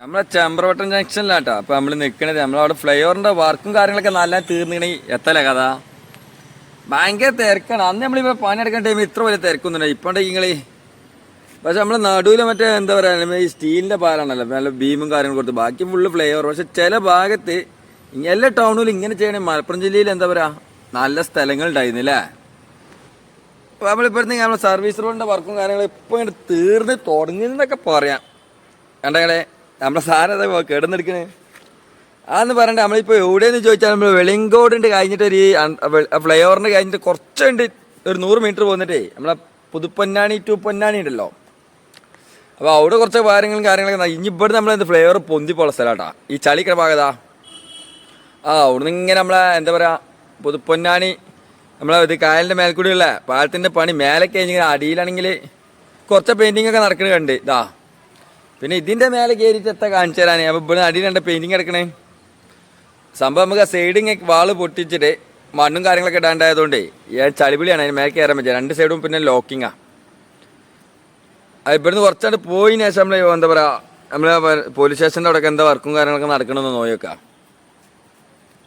നമ്മളെ ചെമ്പ്രവട്ടം ജംഗ്ഷനിലാട്ടോ അപ്പൊ നമ്മൾ നിക്കണത്. നമ്മളവിടെ ഫ്ലൈ ഓവറിന്റെ വർക്കും കാര്യങ്ങളൊക്കെ നല്ല തീർന്നിണി എത്തല്ലേ കഥ. ഭയങ്കര തിരക്കാണ്. അന്ന് നമ്മളിപ്പോ പണിയെടുക്കുന്ന ടൈം ഇത്ര വലിയ തിരക്കൊന്നുമില്ല. ഇപ്പൊ ഉണ്ടെങ്കിൽ പക്ഷെ നമ്മളെ നടുവിൽ മറ്റേ എന്താ പറയാ ഈ സ്റ്റീലിന്റെ പാലാണല്ലോ. നല്ല ബീമും കാര്യങ്ങളും കൊടുത്ത്. ബാക്കി ഫുള്ള് ഫ്ലൈ ഓവർ പക്ഷെ ചില ഭാഗത്ത് എല്ലാ ടൗണിലും ഇങ്ങനെ ചെയ്യണേ മലപ്പുറം ജില്ലയിൽ എന്താ പറയാ നല്ല സ്ഥലങ്ങൾ ഉണ്ടായിരുന്നില്ലേ അപ്പൊ നമ്മളിപ്പോഴത്തേക്ക് നമ്മളെ സർവീസ് റോഡിന്റെ വർക്കും കാര്യങ്ങളും ഇപ്പൊ ഇങ്ങനെ തീർന്ന് തുടങ്ങിയെന്നൊക്കെ പറയാം. കണ്ടങ്ങളെ നമ്മളെ സാരത കിടന്നെടുക്കണേ അതെന്ന് പറയണ്ട നമ്മളിപ്പോൾ എവിടെയെന്ന് ചോദിച്ചാൽ നമ്മൾ വെളിങ്കോടുണ്ട് കഴിഞ്ഞിട്ട് ഒരു ഫ്ലൈ ഓവറിന് കഴിഞ്ഞിട്ട് കുറച്ചുണ്ട് ഒരു നൂറ് മീറ്റർ പോന്നിട്ടേ നമ്മളെ പുതുപ്പൊന്നാണി ടു പൊന്നാണി ഉണ്ടല്ലോ. അപ്പോൾ അവിടെ കുറച്ച് കാര്യങ്ങളും കാര്യങ്ങളൊക്കെ ഇനി ഇവിടെ നമ്മൾ എന്ത് ഫ്ലൈ ഓവർ പൊന്തി പോള സ്ഥലമാട്ടാ ഈ ചളിക്കട ഭാഗതാ ആ അവിടുന്ന് ഇങ്ങനെ നമ്മളെ എന്താ പറയുക പുതുപ്പൊന്നാണി നമ്മളെ ഇത് കായലിന്റെ മേൽക്കൂടിയുള്ള പാലത്തിന്റെ പണി മേലെ കഴിഞ്ഞ് അടിയിലാണെങ്കിൽ കുറച്ച് പെയിന്റിംഗ് ഒക്കെ നടക്കണ കണ്ട് ഇതാ. പിന്നെ ഇതിന്റെ മേലെ കയറിയിട്ട് എത്ര കാണിച്ചു തരാനേ അപ്പൊ ഇവിടെ അടിയിൽ രണ്ട് പെയിന്റിങ് എടുക്കണേ. സംഭവം നമുക്ക് ആ സൈഡിങ് വാൾ പൊട്ടിച്ചിട്ട് മണ്ണും കാര്യങ്ങളൊക്കെ ഇടാണ്ടായതുകൊണ്ടേ ഞാൻ ചളിപിളിയാണ് അതിന് മേലെ കയറാൻ പറ്റുക രണ്ട് സൈഡും പിന്നെ ലോക്കിങ്ങാ അത് ഇവിടുന്ന് കുറച്ചാണ്ട് പോയിന് ശേഷം നമ്മൾ എന്താ പറയാ നമ്മളെ പോലീസ് സ്റ്റേഷന്റെ അവിടെ എന്താ വർക്കും കാര്യങ്ങളൊക്കെ നടക്കണമെന്ന് നോയൊക്കെ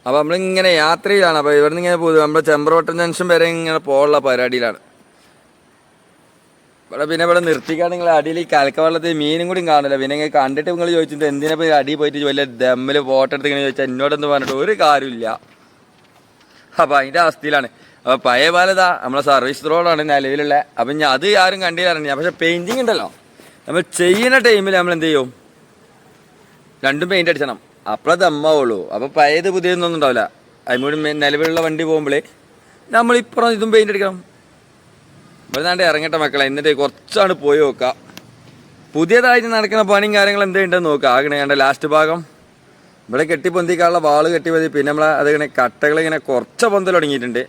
അപ്പൊ നമ്മളിങ്ങനെ യാത്രയിലാണ് അപ്പോൾ ഇവിടുന്ന് ഇങ്ങനെ പോകുന്നത് നമ്മുടെ ചെമ്പ്രോട്ടം ജംഗ്ഷൻ വരെ ഇങ്ങനെ പോകാനുള്ള പരിപാടിയിലാണ്. ഇവിടെ പിന്നെ ഇവിടെ നിർത്തിക്കാണ് നിങ്ങൾ അടിയിൽ ഈ കലക്കവെള്ളത്തിൽ മീനും കൂടി കാണില്ല പിന്നെ ഇങ്ങനെ കണ്ടിട്ട് നിങ്ങൾ ചോദിച്ചിട്ട് എന്തിനാ പോയി അടി പോയിട്ട് വലിയ ദമ്മിൽ ഫോട്ടോ എടുത്ത് ഇങ്ങനെ ചോദിച്ചാൽ എന്നോടൊന്ന് പറഞ്ഞിട്ട്? ഒരു കാര്യമില്ല അപ്പൊ അതിന്റെ അവസ്ഥയിലാണ്. അപ്പൊ പഴയ പാലതാ നമ്മളെ സർവീസ് റോഡാണ് നിലവിലുള്ള. അപ്പൊ ഞാൻ അത് ആരും കണ്ടില്ല പക്ഷെ പെയിന്റിങ് ഉണ്ടല്ലോ. നമ്മൾ ചെയ്യുന്ന ടൈമിൽ നമ്മൾ എന്ത് ചെയ്യും? രണ്ടും പെയിന്റ് അടിച്ചണം. അപ്പോഴേ ദമ്മാവുള്ളൂ. അപ്പൊ പഴയത് പുതിയതൊന്നും ഉണ്ടാവില്ല. അതിമൂടി നിലവിലുള്ള വണ്ടി പോകുമ്പോൾ നമ്മൾ ഇപ്പുറം ഇതും പെയിന്റ് അടിക്കണം. ഇവിടെ നാണ്ട് ഇറങ്ങട്ടെ മക്കളെ എന്നിട്ട് കുറച്ചാണ് പോയി നോക്കാം. പുതിയതായിട്ട് നടക്കുന്ന പണിയും കാര്യങ്ങളും എന്തുണ്ടെന്ന് നോക്കാം. ആകണേ കണ്ട ലാസ്റ്റ് ഭാഗം. ഇവിടെ കെട്ടിപ്പൊന്തിക്കാനുള്ള വാൾ കെട്ടി മതി. പിന്നെ നമ്മളെ അതിങ്ങനെ കട്ടകൾ ഇങ്ങനെ കുറച്ച് പൊന്തൽ തുടങ്ങിയിട്ടുണ്ട്.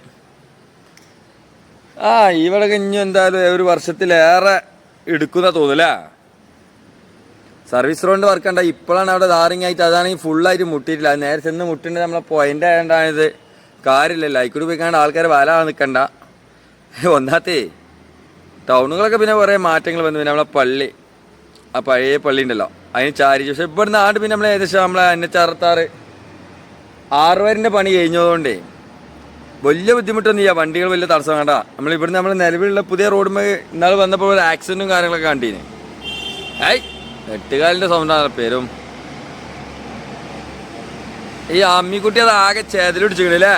ആ ഇവിടെ കഴിഞ്ഞു എന്തായാലും ഒരു വർഷത്തിലേറെ എടുക്കുന്ന തോന്നലേ? സർവീസ് റോഡിന്റെ വർക്ക് കണ്ട ഇപ്പോഴാണ് അവിടെ ധാറിങ് ആയിട്ട് അതാണെങ്കിൽ ഫുള്ളായിട്ട് മുട്ടിയിട്ടില്ല. അത് നേരെ ചെന്ന് മുട്ടിണ്ട് നമ്മളെ പോയിന്റ് ആയതുകൊണ്ടാണിത് കാര്യമില്ലല്ലോ. അതിക്കൂടി പോയിക്കാണ്ട് ആൾക്കാർ വല നിൽക്കണ്ട ഒന്നാത്തേ ടൗണുകളൊക്കെ പിന്നെ കുറേ മാറ്റങ്ങൾ വന്നു. പിന്നെ നമ്മളെ പള്ളി. ആ പഴയ പള്ളി ഉണ്ടല്ലോ. അതിന് ചാരി പക്ഷെ ഇവിടുന്ന് ആണ്ട് പിന്നെ നമ്മളെ ഏകദേശം നമ്മളെ എൻ എച്ച് അറുപത്താറ് ആറുവരിന്റെ പണി കഴിഞ്ഞതുകൊണ്ടേ വലിയ ബുദ്ധിമുട്ടൊന്നും ഇല്ല വണ്ടികൾ വലിയ തടസ്സം വേണ്ട. നമ്മൾ ഇവിടുന്ന് നമ്മൾ നിലവിലുള്ള പുതിയ റോഡുമേ ഇന്നാൾ വന്നപ്പോൾ ഒരു ആക്സിഡന്റും കാര്യങ്ങളൊക്കെ കണ്ടീന്. ഏയ് എട്ടുകാലിന്റെ സൗണ്ടാണ് പേരും. ഈ അമ്മിക്കുട്ടി അത് ആകെ ചേതിലൊടിച്ചിക്കണല്ലേ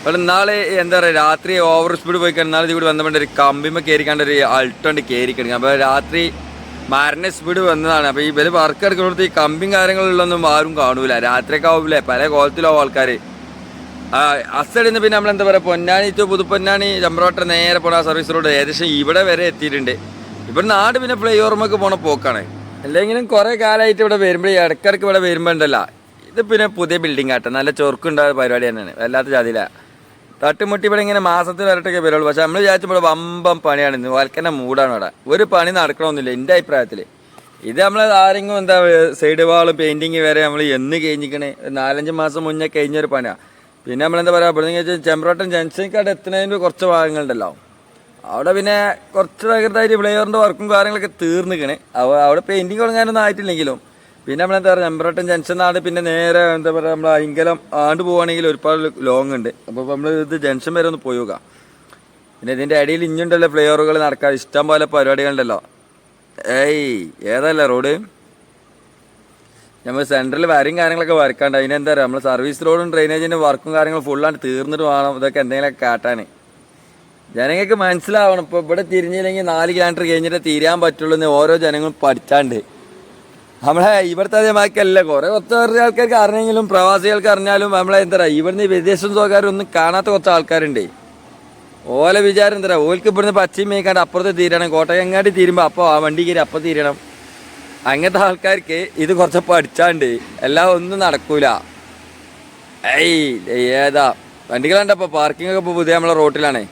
ഇവിടെ നാളെ എന്താ പറയുക രാത്രി ഓവർ സ്പീഡ് പോയി കഴിഞ്ഞാൽ ഇത് കൂടി വന്നപ്പോൾ ഒരു കമ്പിമ കയറിക്കാണ്ട് ഒരു അൾട്ടോണ്ട് കയറിക്കണം അപ്പോൾ രാത്രി മരണ സ്പീഡ് വന്നതാണ്. അപ്പോൾ ഈ ഇവർ വർക്ക് എടുക്കുന്നിടത്ത് ഈ കമ്പിയും കാര്യങ്ങളിലൊന്നും ആരും കാണൂല. രാത്രിയൊക്കെ ആവില്ലേ പല കോലത്തിലാവും ആൾക്കാർ അസഡിൽ പിന്നെ നമ്മൾ എന്താ പറയുക പൊന്നാനി ടു പുതുപ്പൊന്നാനി ചമ്പ്രോട്ട നേരെ പോണ സർവീസ് റോഡ് ഏകദേശം ഇവിടെ വരെ എത്തിയിട്ടുണ്ട്. ഇവിടെ നാട് പിന്നെ ഫ്ലൈ ഓവർമൊക്കെ പോണ പോക്കാണ്. അല്ലെങ്കിലും കുറേ കാലമായിട്ട് ഇവിടെ വരുമ്പോൾ ഇടക്കിടക്ക് ഇവിടെ വരുമ്പോൾ ഉണ്ടല്ല. ഇത് പിന്നെ പുതിയ ബിൽഡിംഗ് ആട്ടെ. നല്ല ചൊറുക്കുണ്ടായ പരിപാടി തന്നെയാണ്. വല്ലാത്ത ജാതിയില്ല തട്ടുമുട്ടി ഇവിടെ ഇങ്ങനെ മാസത്തിൽ വരട്ടൊക്കെ വരുള്ളൂ. പക്ഷെ നമ്മൾ വിചാരിച്ചപ്പോൾ വമ്പം പണിയാണ്. ഇന്ന് വൽക്കന്നെ മൂടാണ് ഇവിടെ. ഒരു പണി നടക്കണമെന്നില്ല എന്റെ അഭിപ്രായത്തിൽ ഇത് നമ്മൾ ആരെങ്കിലും എന്താ സൈഡ് വാളും പെയിന്റിങ് വരെ നമ്മൾ എന്ന് കഴിഞ്ഞിക്കണേ ഒരു നാലഞ്ച് മാസം മുന്നേ കഴിഞ്ഞൊരു പണിയാണ് പിന്നെ നമ്മൾ എന്താ പറയുക ഇവിടെ നിന്ന് ചെമ്പ്രോട്ടൻ ജംഗ്ഷനിക്കാട് എത്തുന്നതിന് കുറച്ച് ഭാഗങ്ങളുണ്ടല്ലോ. അവിടെ പിന്നെ കുറച്ച് തകർത്തായിട്ട് പ്ലെയറിന്റെ വർക്കും കാര്യങ്ങളൊക്കെ തീർന്നിക്കണേ അവ അവിടെ പെയിന്റിങ് തുടങ്ങാനൊന്നും ആയിട്ടില്ലെങ്കിലും പിന്നെ നമ്മളെന്താ പറയുക എംബ്രോട്ടൻ ജംഗ്ഷൻ നാട് പിന്നെ നേരെ എന്താ പറയുക നമ്മൾ അയങ്കലം ആണ്ട് പോവുകയാണെങ്കിൽ ഒരുപാട് ലോങ് ഉണ്ട്. അപ്പോൾ നമ്മൾ ഇത് ജംഗ്ഷൻ വരെ ഒന്ന് പോയി പിന്നെ ഇതിന്റെ ഇടയിൽ ഇഞ്ഞുണ്ടല്ലോ ഫ്ലേവറുകൾ നടക്കാൻ ഇഷ്ടം പോലെ പരിപാടികളുണ്ടല്ലോ. ഏയ് ഏതല്ല റോഡ്? നമ്മൾ സെൻട്രൽ വരും കാര്യങ്ങളൊക്കെ വരക്കാണ്ട്. അതിനെന്താ പറയുക നമ്മൾ സർവീസ് റോഡും ഡ്രെയിനേജിന്റെ വർക്കും കാര്യങ്ങളും ഫുള്ളാണ് തീർന്നിട്ട് വേണം ഇതൊക്കെ എന്തെങ്കിലുമൊക്കെ കാട്ടാൻ ജനങ്ങൾക്ക് മനസ്സിലാവണം. ഇപ്പോൾ ഇവിടെ തിരിഞ്ഞില്ലെങ്കിൽ നാല് കിലോമീറ്റർ കഴിഞ്ഞിട്ട് തീരാൻ പറ്റുള്ളൂ എന്ന് ഓരോ ജനങ്ങളും പഠിച്ചാണ്ട്. നമ്മളെ ഇവിടുത്തെ അതേമാക്കല്ല കുറേ കുറച്ച് കുറച്ച് ആൾക്കാർക്ക് അറിഞ്ഞെങ്കിലും പ്രവാസികൾക്ക് അറിഞ്ഞാലും നമ്മളെ എന്താ പറയുക ഇവിടുന്ന് വിദേശ സ്വകാരൊന്നും കാണാത്ത കുറച്ച് ആൾക്കാരുണ്ട്. ഓലെ വിചാരം എന്താ പറയുക ഓൽക്ക് ഇവിടുന്ന് പശ്ചിമ മേക്കാണ്ട് അപ്പുറത്ത് തീരണം കോട്ടയങ്ങാട്ടി തീരുമ്പോൾ അപ്പോൾ ആ വണ്ടി കയറി അപ്പം തീരണം. അങ്ങനത്തെ ആൾക്കാർക്ക് ഇത് കുറച്ച് പഠിച്ചാണ്ട് എല്ലാം ഒന്നും നടക്കൂല. ഏയ് ഏതാ വണ്ടികളുണ്ട് അപ്പോൾ പാർക്കിംഗ് ഒക്കെ ഇപ്പോൾ പുതിയ നമ്മളെ റോട്ടിലാണേ.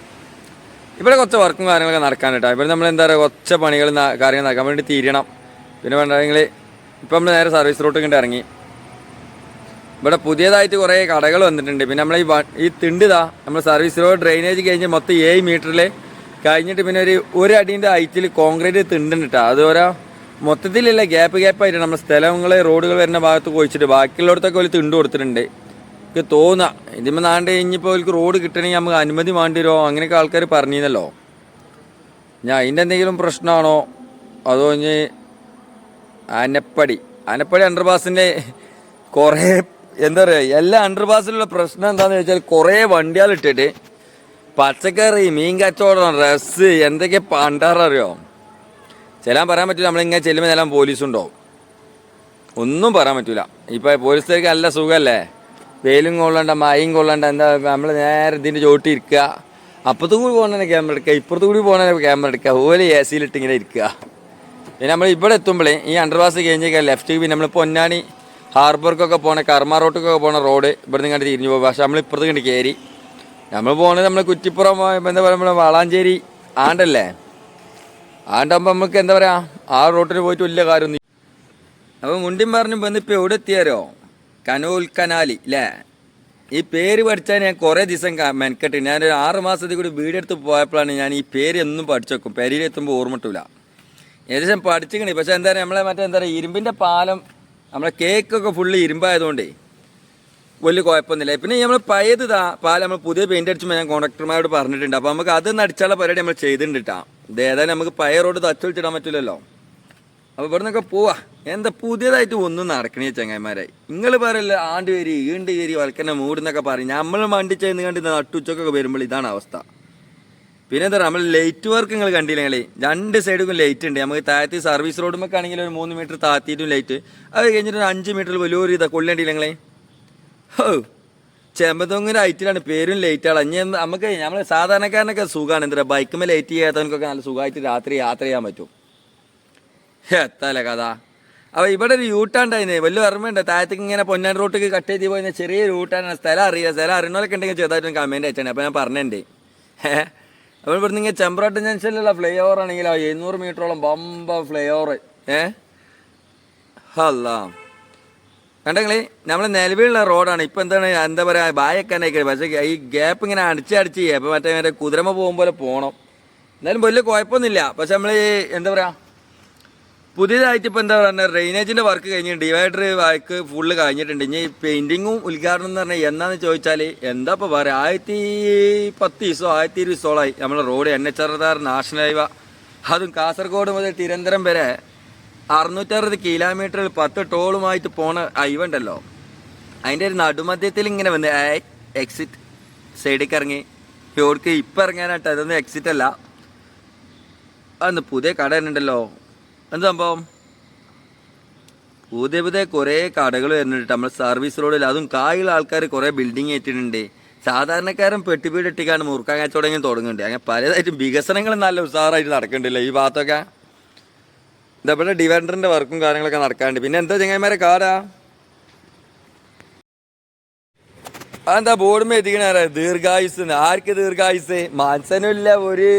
ഇവിടെ കുറച്ച് വർക്കും കാര്യങ്ങളൊക്കെ നടക്കാൻ കേട്ടോ ഇവിടെ നമ്മൾ എന്താ പറയുക കുറച്ച് പണികൾ കാര്യങ്ങൾ നടക്കാൻ വേണ്ടി തീരണം. പിന്നെ വേണ്ടെങ്കിൽ ഇപ്പം നമ്മൾ നേരെ സർവീസ് റൂട്ട് കണ്ട് ഇറങ്ങി. ഇവിടെ പുതിയതായിട്ട് കുറേ കടകൾ വന്നിട്ടുണ്ട്. പിന്നെ നമ്മൾ ഈ ഈ തിണ്ടിതാ നമ്മൾ സർവീസ് റോഡ് ഡ്രെയിനേജ് കഴിഞ്ഞ് മൊത്തം ഏഴ് മീറ്ററിൽ കഴിഞ്ഞിട്ട് പിന്നെ ഒരു ഒരു അടീന്റെ ഹൈറ്റിൽ കോൺക്രീറ്റ് തിണ്ടുണ്ട് കേട്ടോ അത് ഓരോ മൊത്തത്തിലുള്ള ഗ്യാപ്പ് ഗ്യാപ്പായിട്ട് നമ്മൾ സ്ഥലങ്ങൾ റോഡുകൾ വരുന്ന ഭാഗത്ത് കുഴിച്ചിട്ട് ബാക്കിയുള്ളിടത്തൊക്കെ ഒരു തിണ്ട് കൊടുത്തിട്ടുണ്ട്. എനിക്ക് തോന്നുക ഇതിപ്പോൾ നാണ്ട് കഴിഞ്ഞിപ്പോൾ അവർക്ക് റോഡ് കിട്ടണമെങ്കിൽ നമുക്ക് അനുമതി വേണ്ടി വരുമോ അങ്ങനെയൊക്കെ ആൾക്കാർ പറഞ്ഞിരുന്നല്ലോ ഞാൻ അതിന്റെ എന്തെങ്കിലും പ്രശ്നമാണോ അതോ ഇനി ആനപ്പടി. ആനപ്പടി അണ്ടർപാസിന്റെ കുറേ എന്താ പറയുക എല്ലാ അണ്ടർപാസിലുള്ള പ്രശ്നം എന്താണെന്ന് വെച്ചാൽ കുറേ വണ്ടികൾ ഇട്ടിട്ട് പച്ചക്കറി മീൻ കച്ചവടം ഡ്രസ്സ് എന്തൊക്കെ പണ്ടാററിയോ ചെല്ലാൻ പറയാൻ പറ്റില്ല നമ്മളിങ്ങനെ ചെല്ലുമ്പോൾ ചെല്ലാൻ പോലീസുണ്ടോ ഒന്നും പറയാൻ പറ്റില്ല ഇപ്പൊ പോലീസുകാർക്ക് നല്ല സുഖമല്ലേ വെയിലും കൊള്ളണ്ട മഴയും കൊള്ളണ്ട എന്താ നമ്മൾ നേരെ ഇതിന്റെ ചോട്ടി ഇരിക്കുക. അപ്പുറത്ത് കൂടി പോകണ ക്യാമറ എടുക്കുക ഇപ്പുറത്തു കൂടി പോകണ ക്യാമറ എടുക്കുക. ഓൽ എ സിയിലിട്ട് ഇങ്ങനെ ഇരിക്കുക. പിന്നെ നമ്മൾ ഇവിടെ എത്തുമ്പോഴേ ഈ അണ്ടർപാസ് കഴിഞ്ഞൊക്കെ ലെഫ്റ്റ് പിന്നെ നമ്മൾ പൊന്നാനി ഹാർബർക്കൊക്കെ പോണ കർമ്മ റോട്ടിക്കൊക്കെ പോണ റോഡ് ഇവിടെ നിന്ന് കണ്ട് തിരിഞ്ഞു പോകും പക്ഷെ നമ്മൾ ഇപ്പുറത്ത് കണ്ട് കയറി നമ്മൾ പോണത് നമ്മൾ കുറ്റിപ്പുറം എന്താ പറയുക നമ്മൾ വളാഞ്ചേരി ആണ്ടല്ലേ? ആണ്ടാകുമ്പോൾ നമുക്ക് എന്താ പറയുക ആ റോട്ടിൽ പോയിട്ട് വലിയ കാര്യമൊന്നും അപ്പോൾ മുണ്ടിൻ പറഞ്ഞു വന്നിപ്പോൾ എവിടെ എത്തിയാരോ? കനോൽ കനാലി അല്ലേ ഈ പേര് പഠിച്ചാൽ ഞാൻ കുറേ ദിവസം മെനക്കെട്ടി. ഒരു ആറ് മാസത്തിൽ കൂടി വീടെടുത്ത് പോയപ്പോഴാണ് ഞാൻ ഈ പേര് എന്നും പഠിച്ചു വെക്കും പെരിയിൽ എത്തുമ്പോൾ ഓർമ്മട്ടില്ല ഏകദേശം പഠിച്ചിക്കണി. പക്ഷെ എന്താ പറയുക നമ്മളെ മറ്റേ എന്താ പറയുക ഇരുമ്പിന്റെ പാലം നമ്മളെ കേക്കൊക്കെ ഫുള്ള് ഇരുമ്പായതുകൊണ്ടേ വലിയ കുഴപ്പമൊന്നുമില്ല. പിന്നെ നമ്മൾ പഴയത് താ പാലം നമ്മൾ പുതിയ പെയിന്റ് അടിച്ചുമ്പോൾ ഞാൻ കോൺട്രാക്ടർമാരോട് പറഞ്ഞിട്ടുണ്ട്. അപ്പോൾ നമുക്ക് അത് നടിച്ചുള്ള പരിപാടി നമ്മൾ ചെയ്തിട്ടുണ്ട് കേട്ടോ ഇത് ഏതായാലും നമുക്ക് പഴയ റോഡ് തച്ചൊളിച്ചിടാൻ പറ്റില്ലല്ലോ. അപ്പോൾ ഇവിടെ നിന്നൊക്കെ പോവാ. എന്താ പുതിയതായിട്ട് ഒന്നും നടക്കണേ ചങ്ങായിമാരെ. നിങ്ങൾ പറയല്ല ആണ്ട് വരി ഈണ്ട് കയറി വൽക്കന്നെ മൂടുന്നൊക്കെ പറയും. നമ്മൾ വണ്ടി ചെയ്യുന്ന കണ്ട് നട്ടുച്ചക്കൊക്കെ വരുമ്പോൾ ഇതാണ് അവസ്ഥ. പിന്നെ എന്താ നമ്മൾ ലൈറ്റ് വർക്ക് നിങ്ങൾ കണ്ടില്ല നിങ്ങൾ രണ്ട് സൈഡും ലൈറ്റ് ഉണ്ട് നമുക്ക് താഴത്തെ സർവീസ് റോഡുമൊക്കെ ആണെങ്കിൽ ഒരു മൂന്ന് മീറ്റർ താത്തിയിട്ടും ലൈറ്റ് അത് കഴിഞ്ഞിട്ട് ഒരു അഞ്ച് മീറ്റർ വലിയൊരു ഇതാ കൊള്ളേണ്ടില്ല നിങ്ങളെ ഹോ ചെമ്പത്തൊങ്ങിന് ഐറ്റിലാണ് പേരും ലൈറ്റാണ് ഇനി നമുക്ക് നമ്മൾ സാധാരണക്കാരനൊക്കെ സുഖമാണ് എന്താ പറയുക ബൈക്കുമ്പോൾ ലൈറ്റ് ചെയ്യാത്തവനക്കൊക്കെ നല്ല സുഖമായിട്ട് രാത്രി യാത്ര ചെയ്യാൻ പറ്റും. എത്തല്ലേ കഥ? അപ്പോൾ ഇവിടെ ഒരു യൂട്ടാണ്ടായിരുന്നേ വലിയ ഓർമ്മയുണ്ട്. താഴത്തേക്ക് ഇങ്ങനെ പൊന്നാൻ റോട്ടിക്ക് കട്ട് ചെയ്ത് പോയി ചെറിയ യൂട്ടാണ് സ്ഥലം അറിയാം. സ്ഥലം അറിയണമൊക്കെ ഉണ്ടെങ്കിൽ ചെറുതായിട്ട് കമന്റ് അയച്ചാണ് അപ്പോൾ ഞാൻ പറഞ്ഞിട്ടുണ്ട്. അപ്പോൾ ഇവിടുന്ന് ഇങ്ങനെ ചെമ്പ്രാട്ട് ജംഗ്ഷനിലുള്ള ഫ്ലൈ ഓവർ ആണെങ്കിലോ എഴുന്നൂറ് മീറ്ററോളം ബമ്പ ഫ്ലൈ ഓവർ ഏഹ് അല്ല കണ്ടെങ്കിൽ നമ്മൾ നിലവിലുള്ള റോഡാണ് ഇപ്പം എന്താണ്? എന്താ പറയുക ബായക്കാനൊക്കെ പക്ഷേ ഈ ഗ്യാപ്പ് ഇങ്ങനെ അടിച്ച് അടിച്ച് അപ്പോൾ മറ്റേ മറ്റേ കുതിരമ പോകുമ്പോൾ പോകണം എന്നാലും വലിയ കുഴപ്പമൊന്നുമില്ല. പക്ഷെ നമ്മൾ എന്താ പറയുക പുതിയതായിട്ട് ഇപ്പോൾ എന്താ പറയുക ഡ്രെയിനേജിന്റെ വർക്ക് കഴിഞ്ഞ് ഡിവൈഡർ വർക്ക് ഫുള്ള് കഴിഞ്ഞിട്ടുണ്ട്. ഇനി പെയിന്റിങ്ങും ഉദ്ഘാടനം എന്ന് പറഞ്ഞാൽ എന്നാന്ന് ചോദിച്ചാൽ എന്താ ഇപ്പോൾ പറയുക ആയിരത്തി പത്ത് ദിവസമോ ആയിരത്തി ഇരുപത് ദിവസമോളായി നമ്മുടെ road N H R national highway അതും കാസർഗോഡ് മുതൽ തിരുവനന്തപുരം വരെ അറുന്നൂറ്ററുപത് കിലോമീറ്ററിൽ പത്ത് ടോളുമായിട്ട് പോണ ഹൈവ ഉണ്ടല്ലോ. അതിന്റെ ഒരു നടുമധ്യത്തിൽ ഇങ്ങനെ വന്ന് എക്സിറ്റ് സൈഡിൽ ഇറങ്ങി. ഇവിടേക്ക് ഇപ്പം ഇറങ്ങാനായിട്ട് അതൊന്നും എക്സിറ്റ് അല്ല. അന്ന് പുതിയ കട ഉണ്ടല്ലോ. എന്ത് സംഭവം? പുതിയ പുതിയ കുറേ കടകൾ വരുന്നുണ്ട്. നമ്മൾ സർവീസ് റോഡിൽ അതും കായുള്ള ആൾക്കാർ കുറേ ബിൽഡിംഗ് ഏറ്റിട്ടുണ്ട്. സാധാരണക്കാരൻ പെട്ടിപ്പീട് ഇട്ടിക്കാണ് മുറുക്കാൻ കച്ചവടം തുടങ്ങുന്നുണ്ട്. അങ്ങനെ പലതായിട്ടും വികസനങ്ങൾ നല്ല ഉഷാറായിട്ട് നടക്കുന്നുണ്ടല്ലോ ഈ ഭാഗത്തൊക്കെ. ഇതേപോലെ ഡിവൈഡറിന്റെ വർക്കും കാര്യങ്ങളൊക്കെ നടക്കാണ്ട് പിന്നെ എന്താ ചെങ്ങന്മാരെ കാടാ? അതെന്താ ബോർഡ് എത്തിക്കണ ദീർഘായുസ് ആർക്ക് ദീർഘായുസ്? മനസ്സനും ഇല്ല ഒരു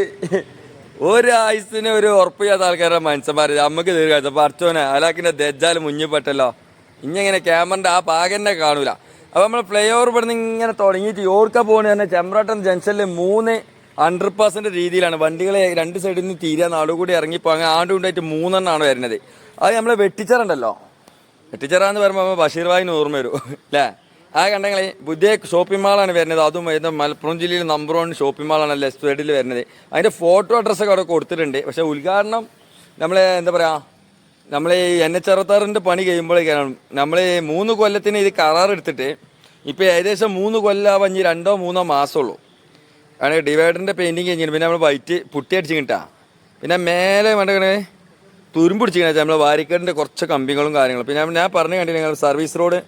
ഒരു ആയുസിന് ഒരു ഉറപ്പ് ചെയ്യാത്ത ആൾക്കാരുടെ മനുഷ്യന്മാർ നമുക്ക് ദീർഘായുസ് പഠിച്ചോനെ അലാക്കിന്റെ ദജ്ജാൽ മുഞ്ഞിപ്പെട്ടല്ലോ ഇങ്ങനെ ക്യാമറിന്റെ ആ പാകന്നെ കാണൂല. അപ്പൊ നമ്മൾ പ്ലേ ഓവർ ഇവിടുന്ന് ഇങ്ങനെ തുടങ്ങിയിട്ട് ഓർക്ക പോകണ തന്നെ ചെമ്പ്രാട്ടം ജംഗ്ഷനിൽ മൂന്ന് ഹൺഡ്രഡ് പെർസെന്റ് രീതിയിലാണ്. വണ്ടികളെ രണ്ട് സൈഡിൽ നിന്ന് തീരാ നാടുകൂടി ഇറങ്ങിപ്പോ അങ്ങനെ ആണ്ടും ഉണ്ടായിട്ട് മൂന്നെണ്ണമാണ് വരുന്നത്. അത് നമ്മളെ വെട്ടിച്ചറുണ്ടല്ലോ? വെട്ടിച്ചറാന്ന് പറയുമ്പോൾ ബഷീർ ഭായിന് ഓർമ്മ വരും. അല്ലേ ആ കണ്ടെങ്കിൽ പുതിയ ഷോപ്പിംഗ് മാളാണ് വരുന്നത്. അതും വരുന്നത് മലപ്പുറം ജില്ലയിൽ നമ്പർ വൺ ഷോപ്പിംഗ് മാളാണ് ലെഫ്റ്റ് സൈഡിൽ വരുന്നത്. അതിന്റെ ഫോട്ടോ അഡ്രസ്സൊക്കെ അവിടെ കൊടുത്തിട്ടുണ്ട്. പക്ഷേ ഉദ്ഘാടനം നമ്മളെ എന്താ പറയുക നമ്മൾ ഈ എൻ എച്ച് അറുപത്താറിന്റെ പണി കഴിയുമ്പോഴേക്കാണ്. നമ്മൾ മൂന്ന് കൊല്ലത്തിന് ഇത് കരാറെടുത്തിട്ട് ഇപ്പോൾ ഏകദേശം മൂന്ന് കൊല്ലാവും ഇനി രണ്ടോ മൂന്നോ മാസമുള്ളൂ. ആണ് ഡിവൈഡറിന്റെ പെയിന്റിങ് കഴിഞ്ഞിട്ട് പിന്നെ നമ്മൾ വൈറ്റ് പുട്ടി അടിച്ച് കിട്ടാ പിന്നെ മേലെ വേണ്ടേ തുരുമ്പിടിച്ച് കഴിഞ്ഞാൽ നമ്മൾ വാരിക്കേടിന്റെ കുറച്ച് കമ്പികളും കാര്യങ്ങളും. പിന്നെ ഞാൻ പറഞ്ഞു കണ്ടില്ല സർവീസ് റോഡ്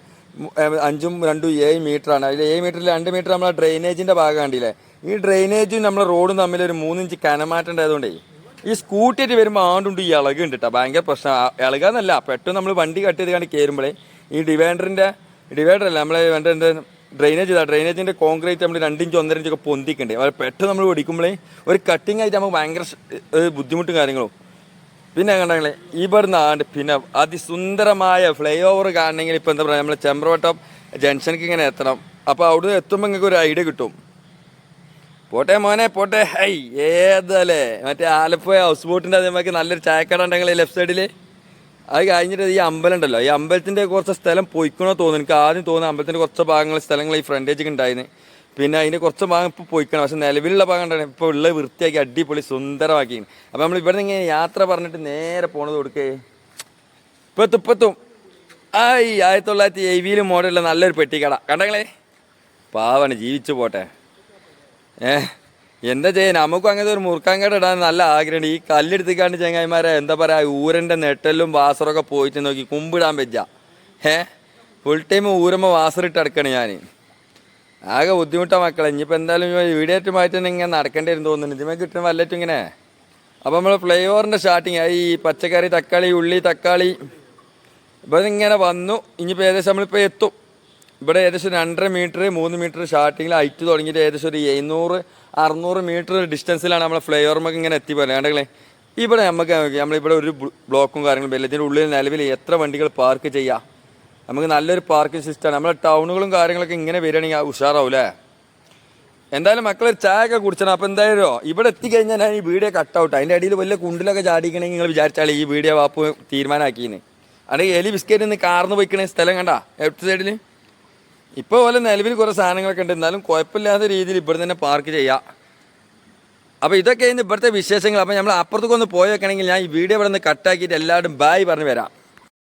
അഞ്ചും രണ്ടും ഏഴ് മീറ്ററാണ്. അതിൽ ഏഴ് മീറ്ററിൽ രണ്ട് മീറ്റർ നമ്മളെ ഡ്രെയിനേജിന്റെ ഭാഗം കണ്ടില്ലേ ഈ ഡ്രെയിനേജും നമ്മളെ റോഡും തമ്മിൽ ഒരു മൂന്നിഞ്ച് കനമാറ്റം ഉണ്ടായതുകൊണ്ടേ ഈ സ്കൂട്ടി ആയിട്ട് വരുമ്പോൾ ആണ്ടുണ്ട് ഈ ഇളകുണ്ട് കേട്ടോ ഭയങ്കര പ്രശ്നം. ഇളകാന്നല്ല പെട്ടെന്ന് നമ്മൾ വണ്ടി കട്ട് ചെയ്ത് കണ്ട് കയറുമ്പോഴേ ഈ ഡിവൈഡറിന്റെ ഡിവൈഡർ അല്ല നമ്മളെ വേണ്ട എന്താ ഡ്രെയിനേജ് ഇതാ ഡ്രെയിനേജിന്റെ കോൺക്രീറ്റ് നമ്മൾ രണ്ടിഞ്ച് ഒന്നര ഇഞ്ചൊക്കെ പൊന്തിക്കുന്നുണ്ട് പെട്ടെന്ന് നമ്മൾ ഓടിക്കുമ്പോഴേ ഒരു കട്ടിങ് ആയിട്ട് നമുക്ക് ഭയങ്കര ബുദ്ധിമുട്ടും കാര്യങ്ങളും. പിന്നെ കണ്ടെങ്കിൽ ഇവിടുന്ന് ആണ്ട് പിന്നെ അതിസുന്ദരമായ ഫ്ലൈ ഓവർ കാണണമെങ്കിൽ ഇപ്പം എന്താ പറയുക നമ്മൾ ചെമ്പ്രവട്ടം ജംഗ്ഷനിക്ക് ഇങ്ങനെ എത്തണം. അപ്പോൾ അവിടുന്ന് എത്തുമ്പോൾ നിങ്ങൾക്ക് ഒരു ഐഡിയ കിട്ടും. പോട്ടെ മോനെ പോട്ടെ. ഹൈ ഏതല്ലേ? മറ്റേ ആലപ്പുഴ ഹൗസ് ബോട്ടിന്റെ അതേമാതിരി നല്ലൊരു ചായക്കട ഉണ്ടെങ്കിൽ ലെഫ്റ്റ് സൈഡിൽ അത് കഴിഞ്ഞിട്ട് ഈ അമ്പലം ഉണ്ടല്ലോ ഈ അമ്പലത്തിന്റെ കുറച്ച് സ്ഥലം പോയിക്കണോ തോന്നുന്നു. എനിക്ക് ആദ്യം തോന്നുന്നു അമ്പലത്തിന്റെ കുറച്ച് ഭാഗങ്ങൾ സ്ഥലങ്ങൾ ഈ ഫ്രണ്ടേജ് ഉണ്ടായിരുന്നു പിന്നെ അതിന് കുറച്ച് ഭാഗം ഇപ്പോൾ പോയിക്കണം. പക്ഷെ നിലവിലുള്ള ഭാഗം ഉണ്ടാണ് ഇപ്പോൾ ഉള്ള വൃത്തിയാക്കി അടിപൊളി സുന്ദരമാക്കി അപ്പോൾ നമ്മൾ ഇവിടെ നിന്ന് യാത്ര പറഞ്ഞിട്ട് നേരെ പോണത് കൊടുക്കേ ഇപ്പത്തും ഇപ്പത്തും. ആ ഈ ആയിരത്തി തൊള്ളായിരത്തി എഴുപതിലും മോഡലുള്ള നല്ലൊരു പെട്ടിക്കട. കണ്ടങ്ങളെ? പാവാണ് ജീവിച്ചു പോട്ടെ. ഏ എന്താ ചെയ്യാൻ നമുക്കും അങ്ങനത്തെ ഒരു മുറുക്കാങ്കട ഇടാൻ നല്ല ആഗ്രഹമുണ്ട്. ഈ കല്ലെടുത്തിക്കാണ്ട് ചെങ്ങായിമാരെ എന്താ പറയുക ഊരന്റെ നെട്ടലും വാസറൊക്കെ പോയിട്ട് നോക്കി കുമ്പിടാൻ പറ്റുക ഏ ഫുൾ ടൈം ഊരമ്മ വാസറിട്ട് അടക്കണേ ഞാൻ ആകെ ബുദ്ധിമുട്ടാ മക്കളെ. ഇനിയിപ്പോൾ എന്തായാലും വീഡിയോ മാറ്റി ഇങ്ങനെ നടക്കേണ്ടി വരും തോന്നുന്നു. ഇതിമേ കിട്ടുന്ന വല്ലറ്റും ഇങ്ങനെ. അപ്പോൾ നമ്മൾ ഫ്ലൈ സ്റ്റാർട്ടിങ് ഈ പച്ചക്കറി തക്കാളി ഉള്ളി തക്കാളി. ഇപ്പോൾ ഇങ്ങനെ വന്നു. ഇനിയിപ്പോൾ ഏകദേശം നമ്മളിപ്പോൾ എത്തും. ഇവിടെ ഏകദേശം രണ്ടര മീറ്റർ മൂന്ന് മീറ്റർ സ്റ്റാർട്ടിങ്ങിൽ ഹൈറ്റ് തുടങ്ങിയിട്ട് ഏകദേശം ഒരു എഴുന്നൂറ് അറുന്നൂറ് മീറ്റർ ഡിസ്റ്റൻസിലാണ് നമ്മളെ ഫ്ലൈ ഓവർമൊക്കെ ഇങ്ങനെ എത്തിപ്പോലെ കണ്ടങ്ങളെ ഇവിടെ നമുക്ക് നമ്മളിവിടെ ഒരു ബ്ലോ- ബ്ലോക്കും കാര്യങ്ങളും ഇതിന്റെ ഉള്ളിൽ നിലവിൽ എത്ര വണ്ടികൾ പാർക്ക് ചെയ്യാം? നമുക്ക് നല്ലൊരു പാർക്കിംഗ് സിസ്റ്റമാണ് നമ്മളെ ടൗണുകളും കാര്യങ്ങളൊക്കെ ഇങ്ങനെ വരികയാണെങ്കിൽ ഉഷാറാവും അല്ലേ എന്തായാലും മക്കളൊരു ചായ ഒക്കെ കുടിച്ചണം. അപ്പോൾ എന്തായാലും ഇവിടെ എത്തിക്കഴിഞ്ഞാൽ ഞാൻ ഈ വീഡിയോ കട്ട് ഔട്ട് അതിന്റെ അടിയിൽ വലിയ കുണ്ടിലൊക്കെ ചാടിക്കണമെങ്കിൽ നിങ്ങൾ വിചാരിച്ചാൽ ഈ വീഡിയോ വാപ്പ് തീരുമാനമാക്കിയെന്ന് അല്ലെങ്കിൽ എലി ബിസ്ക്കറ്റ് നിന്ന് കാർന്ന് പോയിക്കണ. സ്ഥലം കണ്ട? ലെഫ്റ്റ് സൈഡിൽ ഇപ്പോൾ പോലെ നിലവിൽ കുറേ സാധനങ്ങളൊക്കെ ഉണ്ട്. എന്നാലും കുഴപ്പമില്ലാത്ത രീതിയിൽ ഇവിടെ തന്നെ പാർക്ക് ചെയ്യാം. അപ്പോൾ ഇതൊക്കെ ഇന്ന് ഇവിടുത്തെ വിശേഷങ്ങൾ. അപ്പോൾ നമ്മൾ അപ്പുറത്തേക്കൊന്ന് പോയേക്കണമെങ്കിൽ ഞാൻ ഈ വീഡിയോ ഇവിടെ നിന്ന് കട്ടാക്കിയിട്ട് എല്ലാവരും ബായ് പറഞ്ഞ് വരാം.